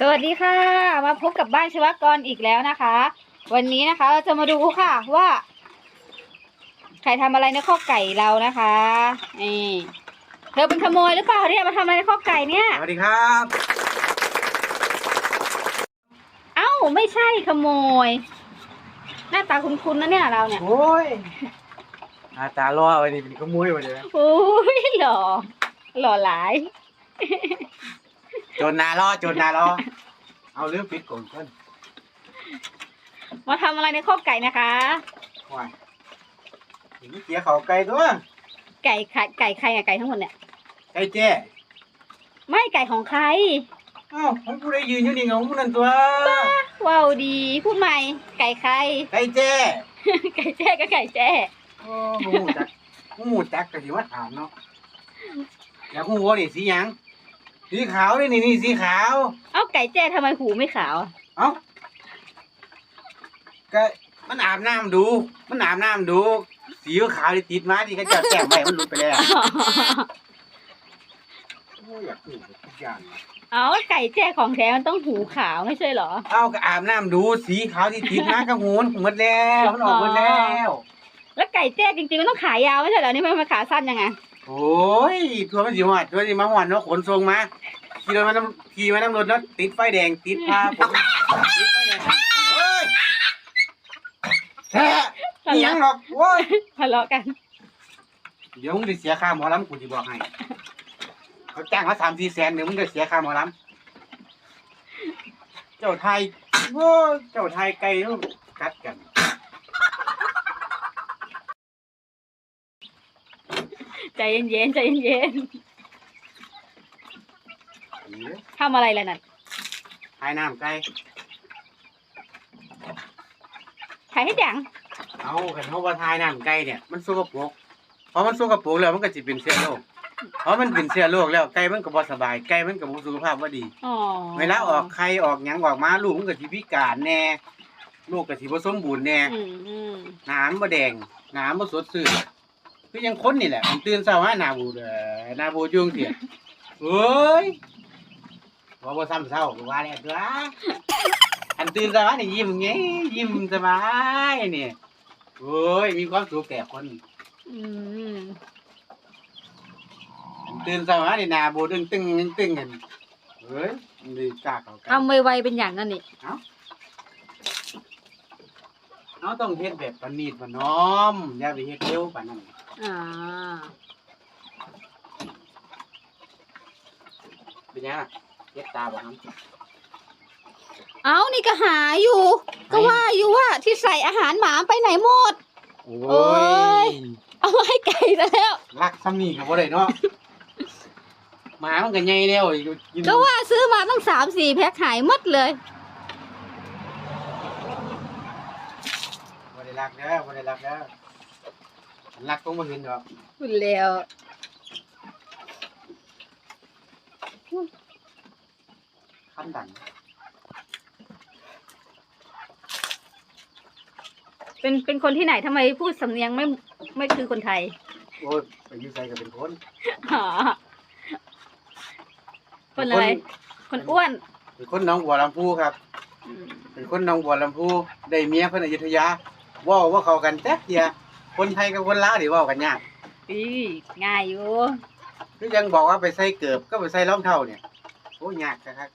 สวัสดีค่ะ มาพบกับบ้านชวกรอีกแล้วนะคะ วันนี้นะคะเราจะมาดูค่ะว่าใครทำอะไรในข้อกไก่เรานะคะนี่เธอเป็นขโมยหรือเปล่าเนี่ยมาทำอะไรในข้อกไก่เนี่ยสวัสดีครับ เอ้าไม่ใช่ขโมย หน้าตาคุ้นๆนะเนี่ยเราเนี่ยโอ้ยอาตาล่อวันนี้เป็นขโมยวันนี้โอ้ยหล่อหล่อหลายโจนนาล่อโจนนาล่อเอาเรื่องปิดก่อนเพื่อนมาทำอะไรในข้อกไก่นะคะ ว้ายถึงเสียเขาไก่ตัวไก่ไข่ไก่ใครอะไก่ทั้งหมดเนี่ย ไก่แจ้ไม่ไก่ของใครอ้าวผมผู้ใดยืนอยู่นี่เงาผู้นั้นตัวว้าวดีพูดใหม่ ไก่ใคร ไก่แจ้ไก่แจ้ก็ไก่แจ้โอ้หมูจักหมูจักก็สิว่าถามเนาะอยากหูว่านี่สีหยัง สีขาวนี่นี่นี่สีขาว เอ้าไก่แจ้ทำไมหูไม่ขาวอะเอ้าก็มันอาบน้ำดู มันอาบน้ำดู สีขาวที่ติดมาที่เขาเจะแก้มไปมันหลุดไปแล้วโอ้ยอยากพูดทุกอย่างเลยเอาไก่แจ้ของแท้มันต้องหูขาวไม่ใช่เหรอ เอาก็อาบน้ำดู สีขาวที่ติดมากับหูมันหมดแล้วมันออกหมดแล้วแล้วไก่แจ้จริงๆมันต้องขายาวไม่ใช่เหรอนี่มันมาขาสั้นยังไง โอ้ยทัวร์มันสิหอดทัวร์สิมาหอดเนาะขนส่งมา ขี่รถมาน้ำขี่มาน้ำรถเนาะติดไฟแดงติดพาผมติดไฟแดงเฮ้ยแท้อิหยังหรอกโอ้ยทะเลาะกัน เดี๋ยวมึงจะเสียค่าหมอลำกูจะบอกให้เขาจ้างมาสามสี่แสนเดี๋ยวมึงจะเสียค่าหมอลำเจ้าไทยโอ้ยเจ้าไทยไกลต้องกัดกันใจเย็นๆใจเย็นๆ ทำอะไรล่ะนั่นไทยน้ำไก่ขายให้จังเอากันเขาว่าไทยน้ำไก่เนี่ยมันสกปรกเพราะมันสกปรกแล้วมันก็จะเป็นเชื้อโรคเพราะมันเป็นเชื้อโรคแล้วไก่มันก็บ่สบายไก่มันก็บ่สุขภาพบ่ดีอ๋อเวลาออกไข่ออกหยังออกมาลูกมันก็สิพิการแน่ลูกก็สิบ่สมบูรณ์แน่อืมอืมหน้ำบ่แดงหน้ำบ่สดชื่นคือยังคนนี่แหละผมตื่นเช้ามาหน้าบูดเอ่อหน้าบูดอยุ่จังเสียเฮ้ย ว่าบ่ซ้ำเช้าก็ว่าแล้วตัวอันตื่นเช้ามานี่ยิ้มไงยิ้มสบายนี่โอ้ยมีความสุขแต่คนอืมอันตื่นเช้ามานี่หน้าบูดตึงตึงตึงตึงกันเฮ้ยมันดีกล้าเข้ากัน ทำไวๆเป็นอย่างนั้นนี่เราต้องเฮ็ดแบบประณีตประนอม อย่าไปเฮ็ดเร็วปานนั้นอ่าเป็นยังล่ะ เฮ็ดตาบ่ครับเอานี่ก็หาอยู่ ก็ว่าอยู่ว่าที่ใส่อาหารหมาไปไหนหมด โอ้โอ้ยเอามาให้ไก่ซะแล้ว รักซ้ำนี่ก็บ่ได้เนาะหมามันก็ใหญ่แล้วอยู่กินก็ว่าซื้อมาตั้งสามสี่แพ็คหายหมดเลย บ่ได้รักเด้อบ่ได้รักเด้อรักคงบ่เห็นดอกคุณเร็ว คันดังเป็นเป็นคนที่ไหนทำไมพูดสำเนียงไม่ไม่คือคนไทยโอ้ยไปอยู่ไสก็เป็นคนอ๋อคนอะไร คนอ้วนเป็นคนหน้องบัวลำพูครับ อืมเป็นคนหน้องบัวลำพูได้เมียเพิ่นอยุธยาเว้าว่าเข้ากันแจ๊กเดียคนไทยกับคนลาวนี่เว้ากันยากอีง่ายอยู่ คือยังบอกว่าไปใส่เกือบก็ไปใส่รองเท้าเนี่ยโอ้ยยากนะครับ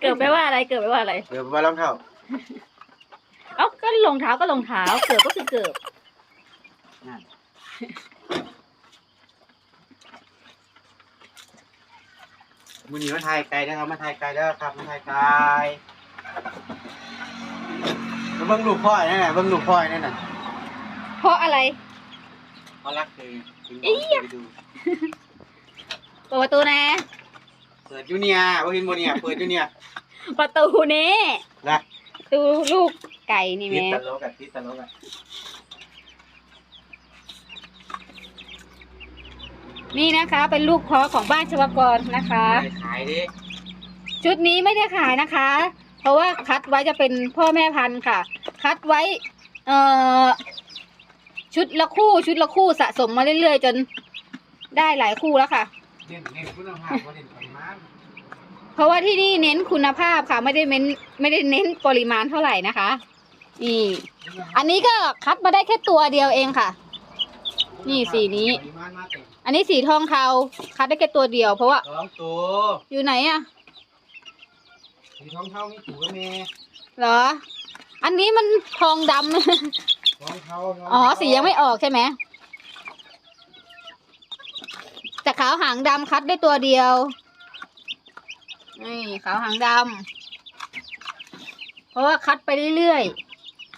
เกิดไปว่าอะไรเกิดไปว่าอะไรเกือบว่ารองเท้าเอ้าก็รองเท้าก็รองเท้า เกิดก็คือเกิดมือนี้มาถ่ายไกลนะครับมาถ่ายไกลแล้วครับมาถ่ายไกลแล้วเบิ่งลูกพ่อยนั่นน่ะเบิ่งลูกพ่อยนั่นน่ะเพราะอะไร เขารักเลยถึงอี๋ไปดู เปิดประตูนะ เปิดอยู่เนี่ยบ่เห็นบ่เนี่ยเปิดอยู่เนี่ยประตูนี้นะประตูลูกไก่นี่ติดแม่ตลกอะติดตลกอะนี่นะคะ เป็นลูกเพาะของบ้านชวกรนะคะไปขายดิชุดนี้ไม่ได้ขายนะคะ เพราะว่าคัดไว้จะเป็นพ่อแม่พันธุ์ค่ะ คัดไว้เอ่อชุดละคู่ชุดละคู่สะสมมาเรื่อยๆ จนได้หลายคู่แล้วค่ะ เน้นเน้นคุณภาพบ่เน้นปริมาณเพราะว่าที่นี่เน้นคุณภาพค่ะ ไม่ได้เน้นไม่ได้เน้นปริมาณเท่าไหร่นะคะนี่อันนี้ก็คัดมาได้แค่ตัวเดียวเองค่ะ นี่สีนี้ ปริมาณมาเต็มอันนี้สีทองเทาคัดได้แค่ตัวเดียว เพราะว่าสองตัวอยู่ไหนอะสีทองเท่ามีตัวแม่เหรอ อันนี้มันทองดำ ทองเท่าทงอ๋อเท่าสียังไม่ออกใช่ไหม แต่ขาวหางดำคัดได้ตัวเดียว นี่ขาวหางดำเพราะว่าคัดไปเรื่อย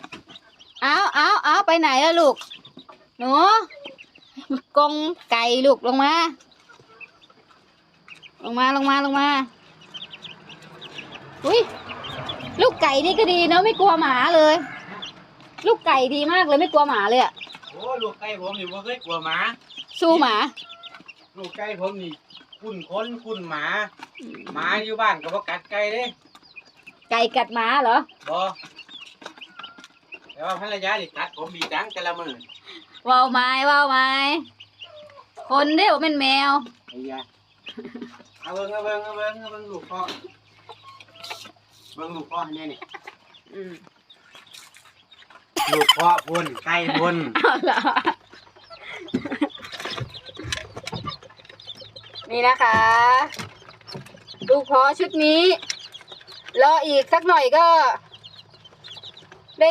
ๆ เอาเอาเอาไปไหนล่ะลูก หนูกรงไก่ลูกลงมา ลงมาลงมาลงมา อุ้ยลูกไก่นี่ก็ดีเนอะไม่กลัวหมาเลย ลูกไก่ดีมากเลยไม่กลัวหมาเลยอะโอ้ลูกไก่ผมนี่บ่เคยกลัวหมา สู้หมา ลูกไก่ผมนี่คุ้นคนคุ้นหมาหมาอยู่บ้านก็บ่กัดไก่เด้ไก่กัดหมาเหรอบ่แต่ว่าภรรยานี่กัดผมดีจังแต่ละมื้อว่าวไม้ว่าวไม้คนเด้อเป็นแมวไอ้ยาเอาเบิ่งเอาเบิ่งเอาเบิ่งเอาเบิ่งลูกพ่อเบิ่งลูกพ่อให้แน่นี่อืมลูกพ่อพุ่นไก่พุ่นเอาเหรอ นี่นะคะ ลูกเพาะชุดนี้ รออีกสักหน่อยก็ ได้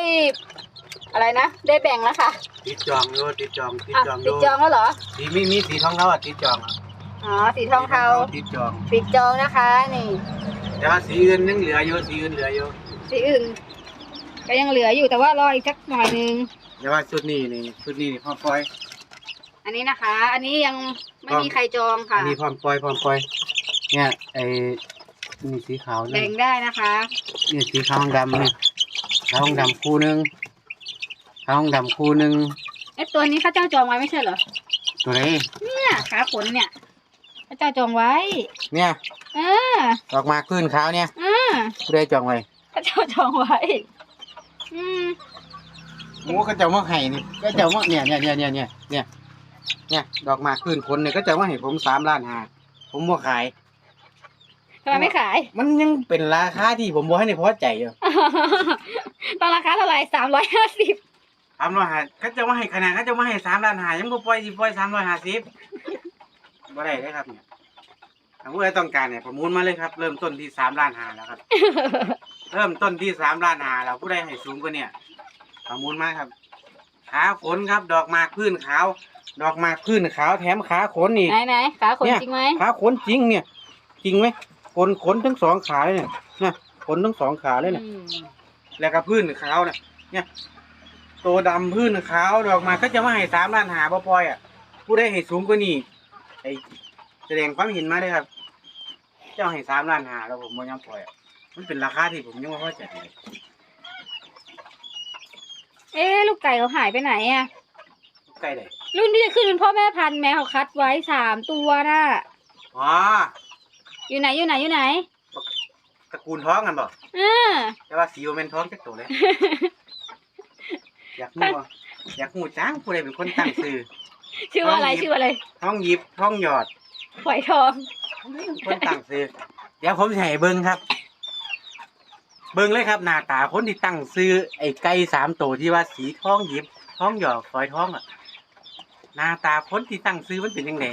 อะไรนะ ได้แบ่งแล้วค่ะ ติดจองอยู่ติดจองติดอะจองอติดยู่จองแล้วเหรอ สีมีมีสีทองเทาอะติดจองอะอ๋อ สีทองเทาติดจองปิดจองนะคะ นี่ แต่ว่าสีอื่นยังเหลืออยู่สีอื่นเหลืออยู่สีอื่น ก็ยังเหลืออยู่แต่ว่ารออีกสักหน่อยนึง แต่ว่าชุดนี้นี่ชุดนี้นี่พร้อมปล่อย อันนี้นะคะ อันนี้ยัง ไม่มีใครจองค่ะอันนี้พร้อมปล่อยพร้อมปล่อย เนี่ยไอ้นี่สีขาวนี่แบ่งได้นะคะนี่สีขาวดำนี่ขาวดำคู่หนึงขาวดำคู่หนึงเอ๊ะตัวนี้ข้าเจ้าจองไว้ไม่ใช่เหรอตัวไหนเนี่ยขาขนเนี่ยข้าเจ้าจองไว้ เนี่ยเออดอกไมาขึ้นขาวเนี่ยเออผู้ใดจองไว้ข้าเจ้าจองไว้อืมหมูก็จะมาให้นี่ก็จะมาเนี่ยเนี่ยเนี่ยเนี่ยเนี่ยเนี่ย เนี่ย ดอกไมาขึ้นคนเนี่ยก็จะมาให้ผมสามล้านห้าผมบ่ขาย ทำไมไม่ขาย มันยังเป็นราคาที่ผมบ่ให้ในพอใจอยู่ตอนราคาเท่าไหร่สามร้อยห้าสิบสามร้อยห้าก็จะมาให้ขนาดก็จะมาให้สามล้านห้ายังบ่ปล่อยสิปล่อยสามร้อยห้าสิบบ่ได้เลยครับเนี่ยถ้าผู้ใดต้องการเนี่ยประมูลมาเลยครับ เริ่มต้นที่สามล้านห้าแล้วครับ เริ่มต้นที่สามล้านห้าแล้วผู้ใดให้สูงกว่าเนี่ยประมูลมาครับ ขาขนครับ ดอกหมากพื้นขาว ดอกหมากพื้นขาวแถมขาขนอีกไหนไหนขาขนเนี่ยจริงไหมขาขนจริงเนี่ย จริงไหมขนขนทั้งสองขาเลยเนี่ยเนี่ยขนทั้งสองขาเลยเนี่ยอืมแล้วก็พื้นขาวเนี่ยเนี่ยตัวดำพื้นขาวดอกไมาก็จะมาให้สามล้านหาบ่ปล่อยอะผู้ได้ให้สูงกว่านี้ไอแสดงความเห็นมาเลยครับ เจ้าให้สามล้านหาแล้วผมบ่ยอมปล่อยอะมันเป็นราคาที่ผมยังไม่พอใจเลย เอ๊ะลูกไก่เขาหายไปไหนอะใกล้เลยรุ่นที่จะขึ้นเป็นพ่อแม่พันธุ์แม่เขาคัดไว้สามตัวน่ะ อ๋ออยู่ไหนอยู่ไหนอยู่ไหนตระกูลท้องกันบ่เออแต่ว่าสีมันเป็นท้องจักตัวเลย อยากรู้ว่าอยากรู้จังผู้ใดเป็นคนตั้งชื่อชื่อว่าอะไรท้องหยิบชื่อว่าอะไรท้องหยิบท้องหยอดฝอยทองคนตั้งซื้อเดี๋ยวผมจะให้เบิ้งครับ เบิ้งเลยครับหน้าตาคนที่ตั้งซื้อไอ้ไก่สามตัวที่ว่าสีทองหยิบท้องหยอกฝอยทองอะหน้าตาคนที่ตั้งซื้อมันเป็นยังไง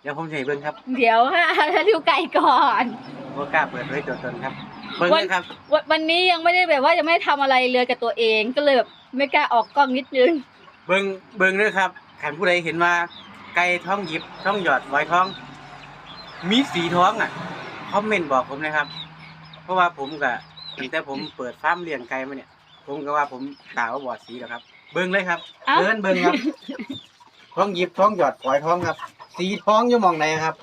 เดี๋ยวผมจะให้เบิ้งครับเดี๋ยวค่ะดูไก่ก่อนโอกล้าเปิดเผยตัวตนครับ เบิ้งเลยครับวันวันนี้ยังไม่ได้แบบว่ายังไม่ได้ทำอะไรเลยกับตัวเองก็เลยแบบไม่กล้าออกกล้องนิดนึง เบิ้งเบิ้งเลยครับขันผู้ใดเห็นว่าไก่ท้องหยิบท้องหยอดฝอยทอง มีสีท้องอะคอมเมนต์บอกผมนะครับ เพราะว่าผมกับ ตั้งแต่ผมเปิดฟาร์มเลี้ยงไก่มาเนี่ย ผมก็ว่าผมตาว่าบอดสีแล้วครับ เบิ้งเลยครับเอ้าเบิ้งเบิ้งครับท้องหยิบท้องหยอดฝอยท้องครับ สีท้องอยู่หมองไหนครับ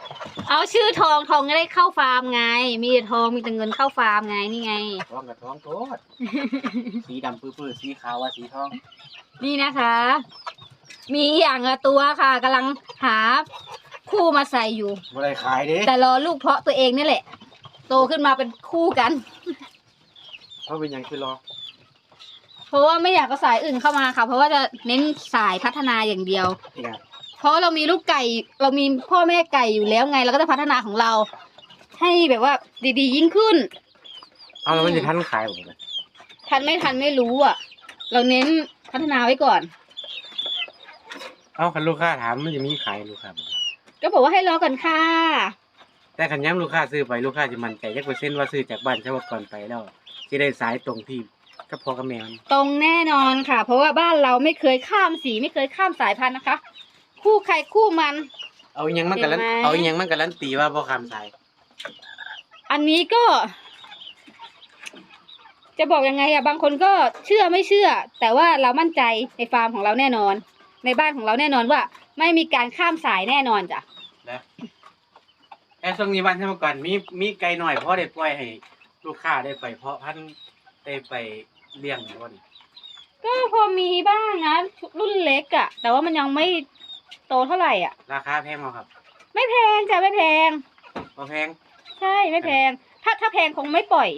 เอาชื่อทองทองจะได้เข้าฟาร์มไง มีแต่ทองมีแต่เงินเข้าฟาร์มไงนี่ไง ท้องกับท้องโทษ สีดำปื้อๆสีขาวว่าสีทอง นี่นะคะ มีอย่างละตัวค่ะกำลังหาคู่มาใส่อยู่ บ่ได้ขายเด้แต่รอลูกเพาะตัวเองนี่แหละ โตขึ้นมาเป็นคู่กัน เพราะเป็นหยังคือรอเพราะว่าไม่อยากเอาสายอื่นเข้ามาค่ะ เพราะว่าจะเน้นสายพัฒนาอย่างเดียวนี่ครับเพราะเรามีลูกไก่เรามีพ่อแม่ไก่อยู่แล้วไงเราก็จะพัฒนาของเรา ให้แบบว่าดีๆ ยิ่งขึ้น เอาแล้วมันจะทันขายบ่ล่ะทันไม่ทันไม่รู้อะ เราเน้นพัฒนาไว้ก่อน เอาคันลูกค้าถามมันจะมีขายลูกค้าบ่ก็บอกว่าให้รอก่อนค่ะ แต่คันย้ำลูกค้าซื้อไปลูกค้าจะมั่นใจจักเปอร์เซ็นต์ว่าซื้อจากบ้านเฉพาะก่อนไปแล้ว สิได้สายตรงที่กับพ่อกับแม่มันตรงแน่นอนค่ะ เพราะว่าบ้านเราไม่เคยข้ามสีไม่เคยข้ามสายพันธุ์นะคะ คู่ใครคู่มัน เอาอิหยังมันกันลันเห็นไหมเอาอิหยังมันกันลันตีว่าบ่คำสาย อันนี้ก็ จะบอกยังไงอะบางคนก็เชื่อไม่เชื่อ แต่ว่าเรามั่นใจในฟาร์มของเราแน่นอน ในบ้านของเราแน่นอนว่า ไม่มีการข้ามสายแน่นอนจ้ะนะแต่ช่วงนี้บ้านเฉพาะก่อนมีมีไก่หน่อยพ่อได้ปล่อยให้ ลูกค้าได้ไป เพาะพันธุ์ได้ไปเลี้ยงบ่นี่ก็พอมีบ้างนะ รุ่นเล็กอะแต่ว่ามันยังไม่โตเท่าไหร่อะ ราคาแพงบ่ครับไม่แพงจ้ะไม่แพง บ่แพง ใช่ไม่แพง ถ้าถ้าแพงคงไม่ปล่อย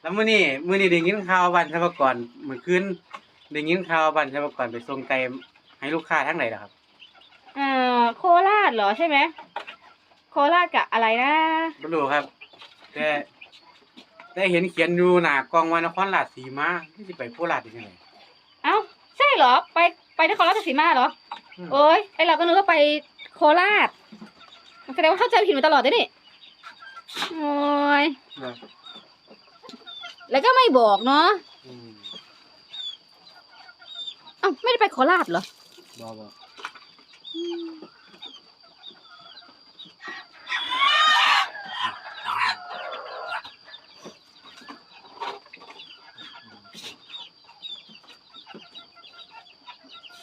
แล้วมื้อนี้มื้อนี้ได้ยินข่าวบ้านเฉพาะก่อนเมื่อคืนได้ยินข่าวบ้านเฉพาะก่อนไปส่งไก่ให้ลูกค้าทั้งไหนล่ะครับ เอ่อโคราชเหรอใช่ไหมโคราชกับอะไรนะบ่รู้ครับ แต่แต่เห็นเขียนอยู่หน้ากล้องว่านครราชสีมาที่สิไปโคราชได้จังไดเอ้าใช่เหรอ ไปไปนครราชสีมาเหรออืมโอ้ยไอเราก็นึกว่าไปโคราชแสดงว่าเข้าใจผิดมาตลอดด้วยนี่โอ้ยเออแล้วก็ไม่บอกเนาะอืมเอ้าไม่ได้ไปโคราชเหรอบ่บ่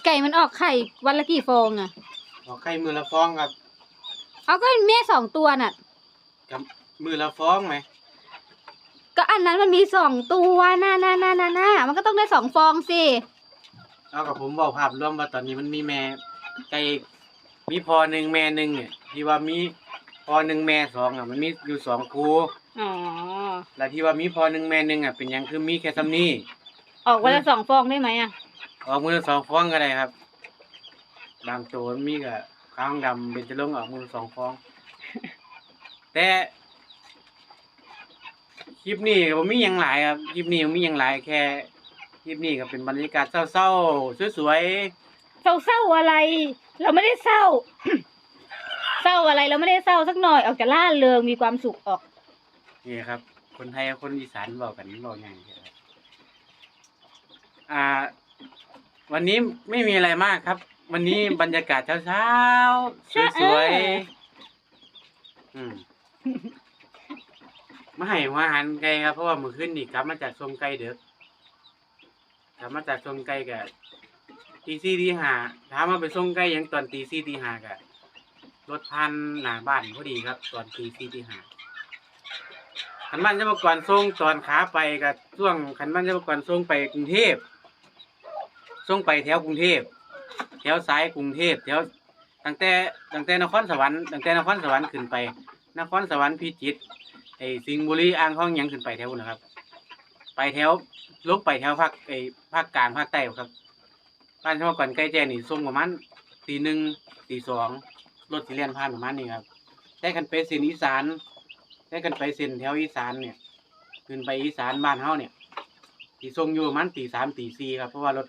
ไก่มันออกไข่วันละกี่ฟองอะเอาไข่มือละฟองครับเอาก็แม่สองตัวน่ะ กับมือละฟองไหมก็อันนั้นมันมีสองตัวน่าน่าน่าน่าน่ามันก็ต้องได้สองฟองสิเอากับผมบอกภาพรวมว่าตอนนี้มันมีแม่ไก่มีพอหนึ่งแม่หนึ่งเนี่ยที่ว่ามีพอหนึ่งแม่สองอะ มันมีอยู่สองคู่อ๋อแล้วที่ว่ามีพอหนึ่งแม่หนึ่งอะเป็นหยังคือมีแค่ซ้ำนี้ ออกวันละสองฟองได้ไหมอะ ออกมือละสองฟองก็ได้ครับ บางตัวมันมีกับข้างดำเป็นจะลงค์ออกมือละสองฟอง แต่คลิปนี้ผมมีหยังหลายครับคลิปนี้ผมมีหยังหลายแค่คลิปนี้ก็เป็นบรรยากาศเศร้าๆสวยๆเศร้าเศร้าอะไร เราไม่ได้เศร้า เศร้าอะไรเราไม่ได้เศร้าสักหน่อยออกจะล่าเริงมีความสุขออกนี่ครับ คนไทยกับคนอีสานบอกกันบอกอย่างนี้ครับอ่า วันนี้ไม่มีอะไรมากครับ วันนี้บรรยากาศเช้าๆสวยๆอืมมาให้หัวอาหารไก่ครับเพราะว่าเมื่อคืนนี่กลับมาจากชมไก่เด็กกลับมาจากชมไก่กับตีสี่ตีห้าถามมาไปส่งไก่หยังตอนตีสี่ตีห้ากับรถพันหน้าบ้านพอดีครับ ตอนตีสี่ตีห้าขันบ้านเจ้าก่อนส่งตอนขาไปกับช่วงขันบ้านเจ้าก่อนส่งไปกรุงเทพ ส่งไปแถวกรุงเทพแถวซ้ายกรุงเทพแถวตั้งแต่ตั้งแต่นครสวรรค์ตั้งแต่นครสวรรค์ขึ้นไป นครสวรรค์พิจิตรไอ้สิงห์บุรีอ่างทองหยังขึ้นไปแถวนะครับ ไปแถวลงไปแถวภาคไอ้ภาคกลางภาคใต้ครับบ้านเจ้าก่อนใกล้แจ้นี่ส่งประมาณตีหนึ่งตีสองรถสิเลียนผ่านประมาณนี้ครับแต่กันไปเสินอีสานได้กันไปเส้นแถวอีสานเนี่ยขึ้นไปอีสานบ้านเฮาเนี่ยที่ส่งอยู่ประมันตีสามตีสี่ครับเพราะว่ารถ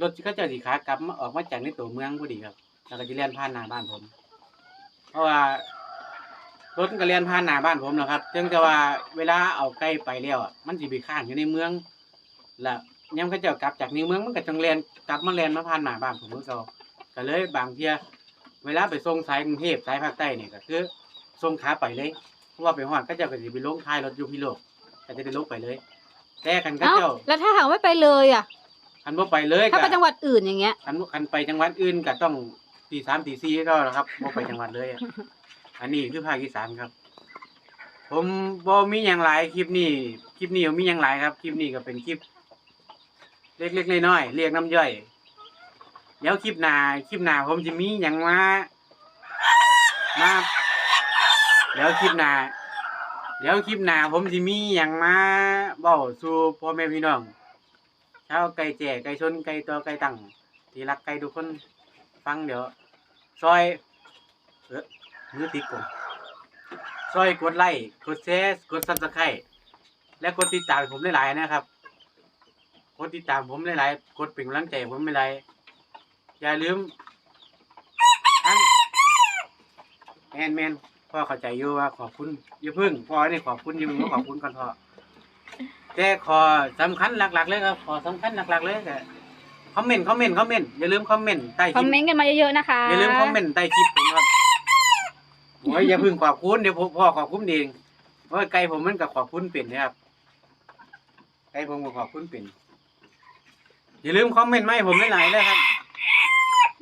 รถก็จะสีขากลับมาออกมาจากในตัวเมืองพอดีครับ แล้วก็จะเลียนผ่านหน้าบ้านผม เพราะว่ารถมันก็เลียนผ่านหน้าบ้านผมนะครับเนื่องจากว่าเวลาเอาใกล้ไปแล้วอะมันสิไปข้างอยู่ในเมือง แล้วยามเขาเจ้ากลับจากในเมืองมันก็จังเลียนกลับมาเลียนมาผ่านหน้าบ้านผมเมื่อก่าก็เลยบางเทียเวลาไปส่งสายกรุงเทพสายภาคใต้เนี่ยก็คือส่งขาไปเลยเพราะว่าไปหอดก็เจะก็สิไปลงท้ายรถยูพิโลกก็จะได้ลงไปเลย แต่กันก็เอ้าเจ้า แล้วถ้าหากไม่ไปเลยอะ คันบ่ไปเลยถ้าก็ไปจังหวัดอื่นอย่างเงี้ย คันคันไปจังหวัดอื่นก็ต้องตีสามตีสี่ก็แล้วครับบ่ไปจังหวัดเลยอะอันนี้คือภาคอีสานครับ ผมบ่มีหยังหลายคลิปนี้คลิปนี้บ่มีหยังหลายครับ คลิปนี้ก็เป็นคลิป เล็กๆน้อยๆเรียกน้ำย่อย เดี๋ยวคลิปหน้าคลิปหน้าผมจะมีหยังมามาเดี๋ยวคลิปหน้าเดี๋ยวคลิปหน้าผมสิมีหยังมาเบ้าสู่พ่อแม่พี่น้อง ชาวไก่แจ่ไก่ชนไก่ตัวไก่ตั้งที่รักไก่ทุกคนฟังเดี๋ยวซอยเออมือติดก่อนซอยกดไลค์กดแชร์กดซับสไครต์และกดติดตามผมหลายๆนะครับกดติดตามผมหลายๆกดเป็นกำลังใจผมหลายๆอย่าลืมทั้งแมนแมนพ่อเข้าใจอยู่ว่าขอบคุณอย่าพึ่งพ่อนี่ขอบคุณอยู่ขอบคุณก่อนพ่อ แต่ขอสำคัญหลักๆเลยครับขอสำคัญหลักๆเลยก็คอมเมนต์คอมเมนต์คอมเมนต์อย่าลืมคอมเมนต์ใต้คคอลิมปเมนต์กันมาเยอะๆนะคะอย่าลืมคอมเมนต์ใต้คลิปผมครับโอ้ยอย่าพึ่งขอบคุณเดี๋ยวผมพ่อขอบคุณเองเพราะว่าไก่ผมมันกับขอบคุณเป็นนะครับไก่ผมก็ขอบคุณเป็นอย่าลืมคอมเมนต์มาให้ผมหลายๆเลยครับ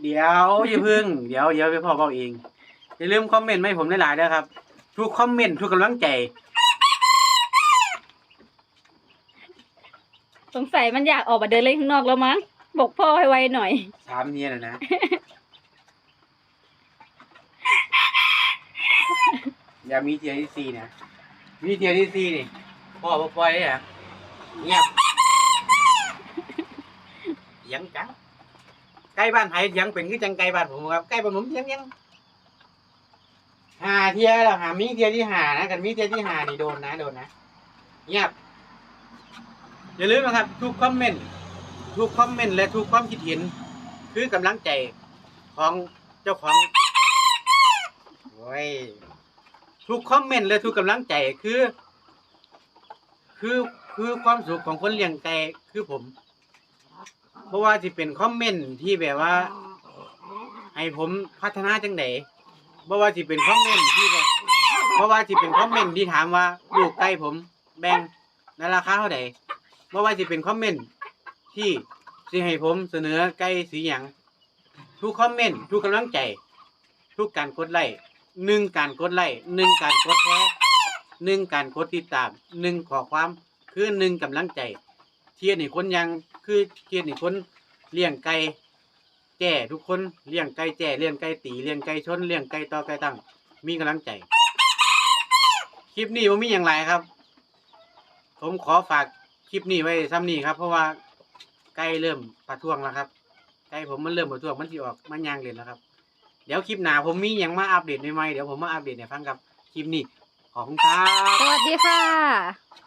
เดี๋ยวอย่าพึ่งเดี๋ยวเดี๋ยวไปพ่อบอกเองอย่าลืมคอมเมนต์มาให้ผมหลายๆนะครับ ทุกคอมเมนต์ทุกกำลังใจ สงสัยมันอยากออกมาเดินเล่นข้างนอกแล้วมั้งบอกพ่อให้ไวหน่อย สามเนียนะนะ อย่ามีเทียร์ที่สี่นะมีเทียร์ที่สี่นี่พ่อบ่ปล่อยเลยอะเงียบเสียังจังใกล้บ้านไผเสียังเป็นคือจังไกลบ้านผมครับใกล้บ้านผมเสียังยังหาเทียร์แล้วหามีเทียร์ที่หานะกันมีเทียร์ที่หานี่โดนนะโดนนะเงียบ อย่าลืมนะครับ ทุกคอมเมนต์ทุกคอมเมนต์และทุกความคิดเห็น คือกำลังใจของเจ้าของโอ้ยทุกคอมเมนต์และทุกกำลังใจคือ คือคือความสุขของคนเลี้ยงไก่คือผม เพราะว่าที่เป็นคอมเมนต์ที่แบบว่า ให้ผมพัฒนาจังไดเพราะว่าที่เป็นคอมเมนต์ที่แบบเพราะว่าที่เป็นคอมเมนต์ที่ถามว่าลูกไก่ผมแบ่งในราคาเท่าไหร่ เพราว่าที่เป็นคอมเมนต์ที่สิให้ผมเสนอไก่สีหยังทุกคอมเมนต์ทุกกำลังใจ ทุกการกดไลค์หนึ่งการกดไลค์หนึ่งการกดแชร์หนึ่งการกดติดตามหนึ่งขอความคือหนึ่งกำลังใจเทียนให้คนยังคือเทียนให้คนเลี้ยงไก่แจ้ทุกคนเลี้ยงไก่แจ้เลี้ยงไก่ตีเลี้ยงไก่ชนเลี้ยงไก่ต่อไก่ตั้งมีกำลังใจ คลิปนี้ผมมีอย่างไรครับ ผมขอฝาก คลิปนี้ไว้ซ้ำนี้ครับ เพราะว่าใกล้เริ่มประท้วงแล้วครับใกล้ผมมันเริ่มประท้วงมันจะออกมันยางเล่นแล้วครับ เดี๋ยวคลิปหน้าผมมีอย่างมาอัปเดตใหม่ๆเดี๋ยวผมมาอัปเดตให้ฟังครับคลิปนี้ขอบคุณครับ สวัสดีค่ะ